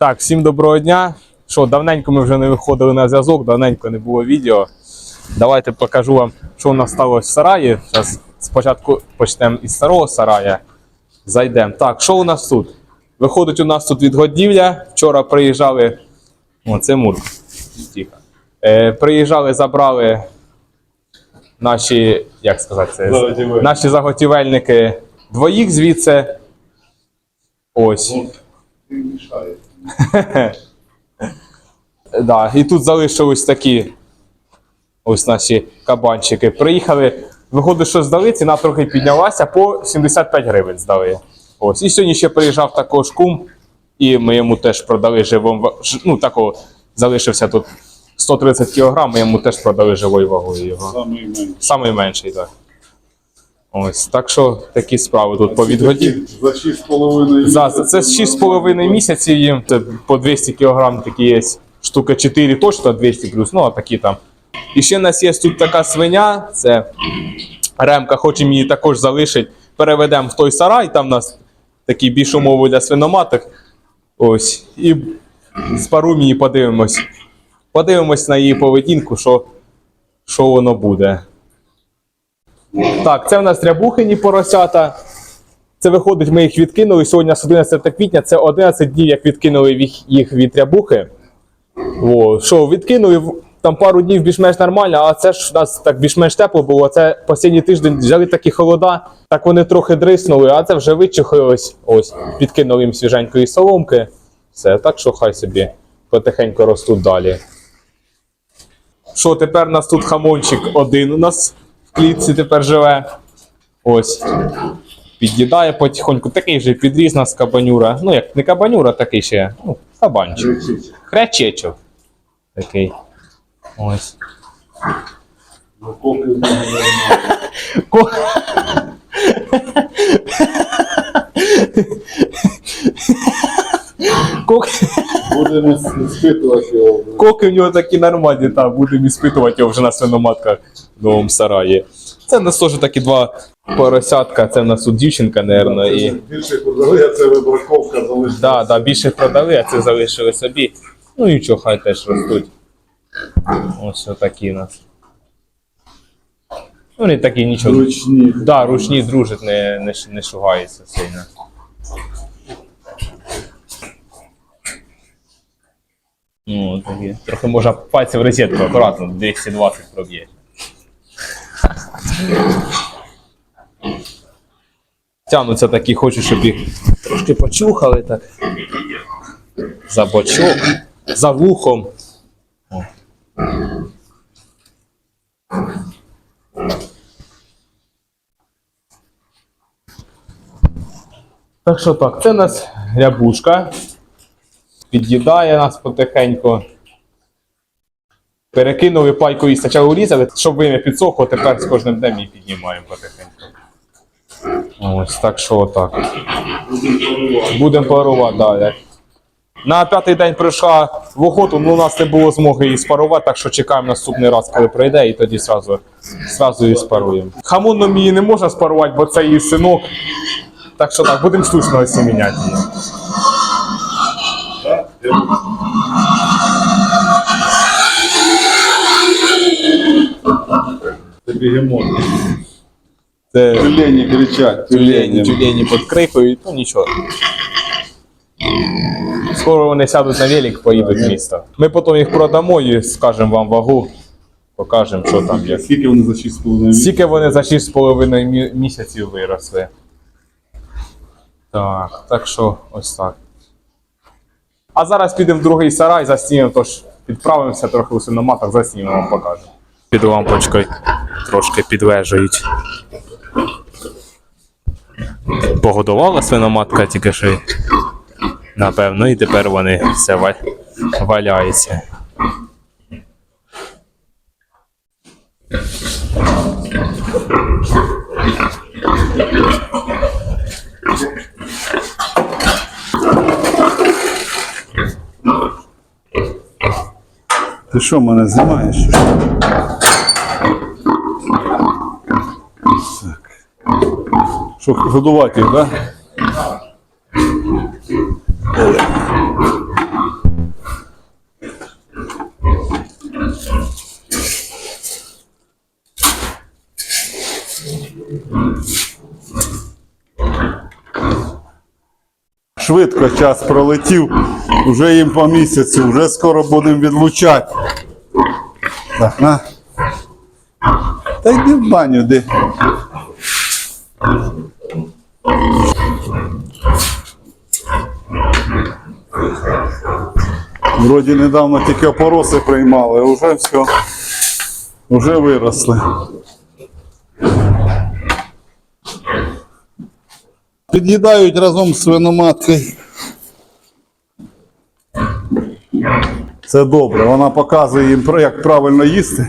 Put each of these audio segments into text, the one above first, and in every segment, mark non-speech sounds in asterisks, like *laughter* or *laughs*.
Так, всім доброго дня. Що, давненько ми вже не виходили на зв'язок, давненько не було відео. Давайте покажу вам, що у нас сталося в сараї. Зараз спочатку почнемо із старого сарая. Зайдемо. Так, що у нас тут? Виходить, у нас тут відгодівля. Вчора приїжджали. О, це мур. Тихо. Е, приїжджали, забрали наші, як сказати, це, Заготівельники. наші заготівельники двоїх звідси. Ось. Ти. *laughs* Да, і тут залишились такі ось наші кабанчики. Приїхали, виходить, що здали, ціна трохи піднялася, по 75 гривень здали. Ось. І сьогодні ще приїжджав також кум, і ми йому теж продали живим, ну такого залишився тут 130 кг, ми йому теж продали живою вагою його. Самий менший. Самий менший, так. Ось. Так що такі справи тут по відгоді. За 6,5 За, за- це 6,5 місяців їм, це по 200 кг такі є. Штука 4 точно 200 плюс, ну а такі там. І ще в нас є тут така свиня, це ремка, хочемо її також залишити. Переведемо в той сарай, там у нас такі більш умови для свиноматок. Ось. І спаруємо її, подивимось. Подивимось на її поведінку, що, що воно буде. Так, це в нас рябухині поросята. Це виходить, ми їх відкинули. Сьогодні нас 11 квітня, це 11 днів, як відкинули їх- від рябухи. О, що, відкинули там пару днів більш-менш нормально, а це ж у нас так більш-менш тепло було. Це останній тиждень взяли такі холода, так вони трохи дриснули, а це вже вичухалось. Ось, підкинули їм свіженької соломки. Все, так що хай собі потихеньку ростуть далі. Що, тепер у нас тут хамончик один у нас в клітці тепер живе. Ось під'їдає потихоньку. Такий вже підріз нас кабанюра. Ну, як не кабанюра, такий ще. Ну, кабанчик. Хрячечок. Такий. Ось. Коки в *laughs* Кок... Будемо спитувати його. Коки в нього такі нормальні, так, будемо іспитувати його вже на свиноматках в новому сараї. Це в нас теж такі два поросятка, це в нас тут дівчинка, мабуть, і. Більше продали, а це вибраковка залишилася. Да, да, більше продали, а це залишили собі. Ну нічого, хай теж ростуть. Ось отакі у нас. Вони такі нічого. Ручні. Да, ручні дружать, не, не, не шугаються сильно. Ну, такі. Трохи можна пальці в розетку акуратно, 220 проб'є. Тянуться такі, хочу, щоб їх трошки почухали так. За бочок, за вухом. О. Так що так, це у нас рябушка. Під'їдає нас потихеньку. Перекинули пайку і спочатку урізали, щоб ви не підсохло, тепер з кожним днем її піднімаємо потихеньку. Ось так що отак. Будемо парувати далі. На п'ятий день прийшла в охоту, ну у нас не було змоги її спарувати, так що чекаємо наступний раз, коли прийде, і тоді сразу, сразу її спаруємо. Хамоном її не можна спарувати, бо це її синок. Так що так, будемо штучно осіміняти її. Це бігемот. Це Тюлені кричать. тюлені, тюлені підкрикують, ну нічого. Скоро вони сядуть на велик, поїдуть в місто. Ми потім їх продамо і скажемо вам вагу, покажемо, що там є. Скільки вони за 6,5 місяців? Скільки вони за 6,5 мі- місяців виросли. Так, так що ось так. А зараз підемо в другий сарай, заснімемо, тож підправимося трохи у синоматах, вам покажемо. Під лампочкою трошки підвежують. Погодувала свиноматка тільки що. Напевно, і тепер вони все ва- валяються. Ти що мене знімаєш? Так. Що годувати, так? Да? Mm-hmm. Швидко час пролетів. Вже їм по місяцю, вже скоро будемо відлучати. Так, на. Та йди в баню, де. Вроді недавно тільки опороси приймали, а вже все. Вже виросли. Під'їдають разом з свиноматкою. Це добре, вона показує їм, як правильно їсти.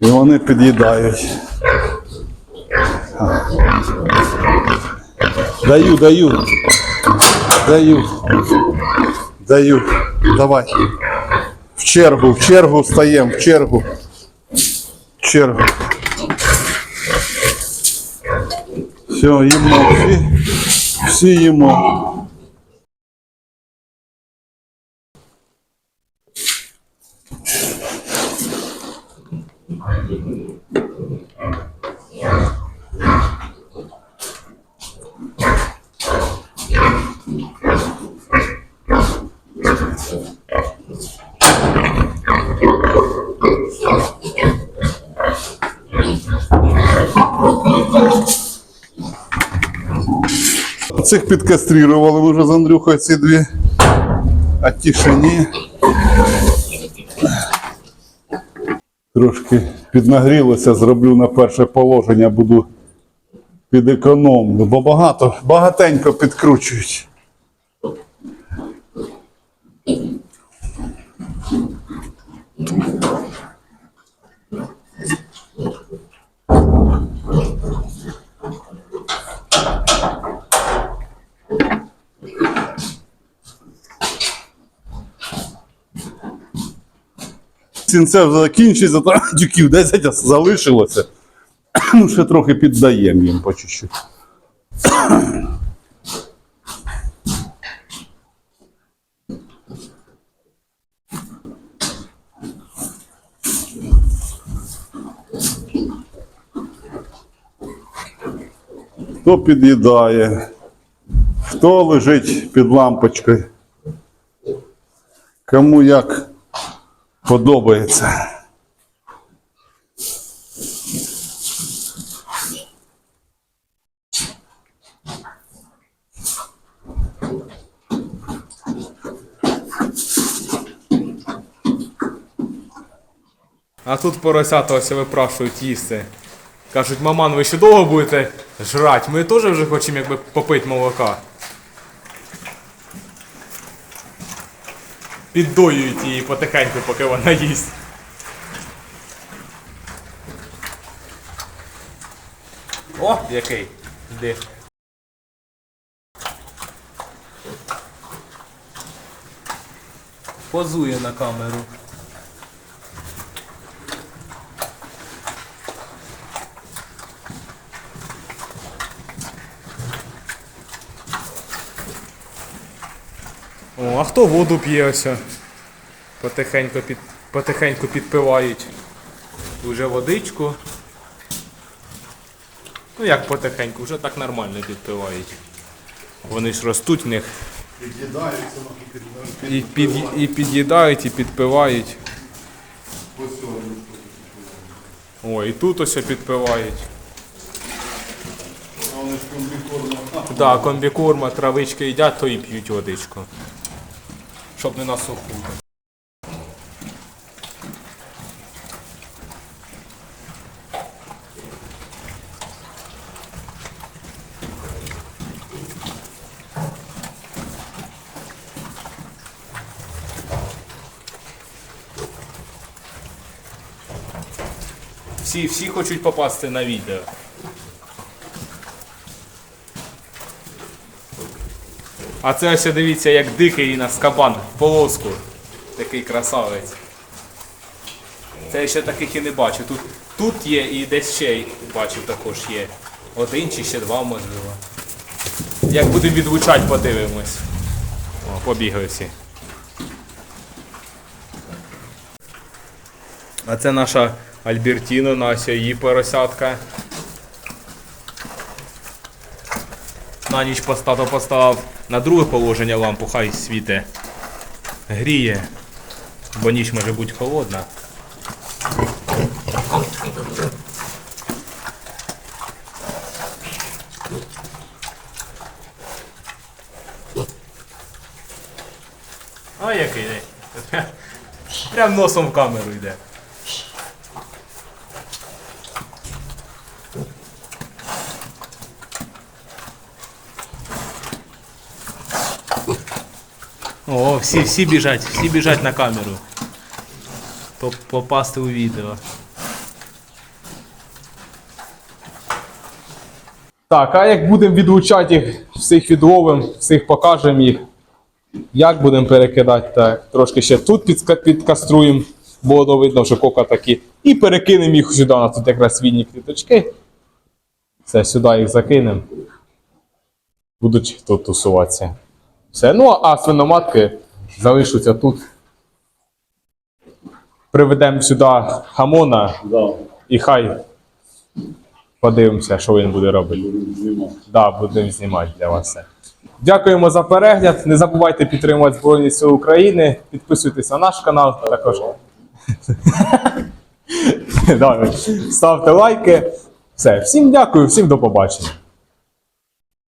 І вони під'їдають. Даю, даю. Даю. Даю. Давай. В чергу, в чергу стаємо, в чергу. В чергу. Все, їмо всі. Всі їмо. Цих підкастрірували вже з Андрюхою ці дві. А ті ще ні. Трошки піднагрілося, зроблю на перше положення, буду під економну, бо багато, багатенько підкручують. Вже закінчиться, там дюків 10 залишилося. Ну, ще трохи піддаємо їм по чуть-чуть. Хто під'їдає, хто лежить під лампочкою, кому як подобається. А тут поросята ось випрашують їсти. Кажуть, маман, ви ще довго будете жрати? Ми теж вже хочемо якби попити молока. Піддоюють її потихеньку, поки вона їсть. О, який. дих. Позує на камеру. О, а хто воду п'є ось? Потихеньку, під, потихеньку підпивають. Уже водичку. Ну як потихеньку, вже так нормально підпивають. Вони ж ростуть в них. І, під, і під'їдають, і підпивають. О, і тут ось підпивають. Да, комбікорма, травички їдять, то і п'ють водичку. Щоб не на суху. Всі, всі хочуть попасти на відео. А це ось дивіться, як дикий нас кабан в полоску. Такий красавець. Це я ще таких і не бачив. Тут, тут є і десь ще бачив також є. Один чи ще два можливо. Як будемо відлучати, подивимось. О, побігли всі. А це наша Альбертіно, Нася, її поросятка. На ніч постато поставив на друге положення лампу, хай світе. Гріє. Бо ніч може бути холодна. А який. Прям носом в камеру йде. О, всі, всі біжать, всі біжать на камеру. Попасти у відео. Так, а як будемо відлучати їх, всіх відловимо, всіх покажемо їх. Як будемо перекидати, так. Трошки ще тут підка- підкаструємо, бо видно, що кока такі. І перекинемо їх сюди. У тут якраз вільні квіточки. Все, сюди їх закинемо. Будуть тут тусуватися. Все. Ну, а свиноматки залишаться тут. Приведемо сюди хамона Да, і хай подивимося, що він буде робити. знімав. Да, будемо знімати для вас все. Дякуємо за перегляд. Не забувайте підтримувати Збройні Сили України. Підписуйтесь на наш канал також. *laughs* Ставте лайки. Все, всім дякую, всім до побачення.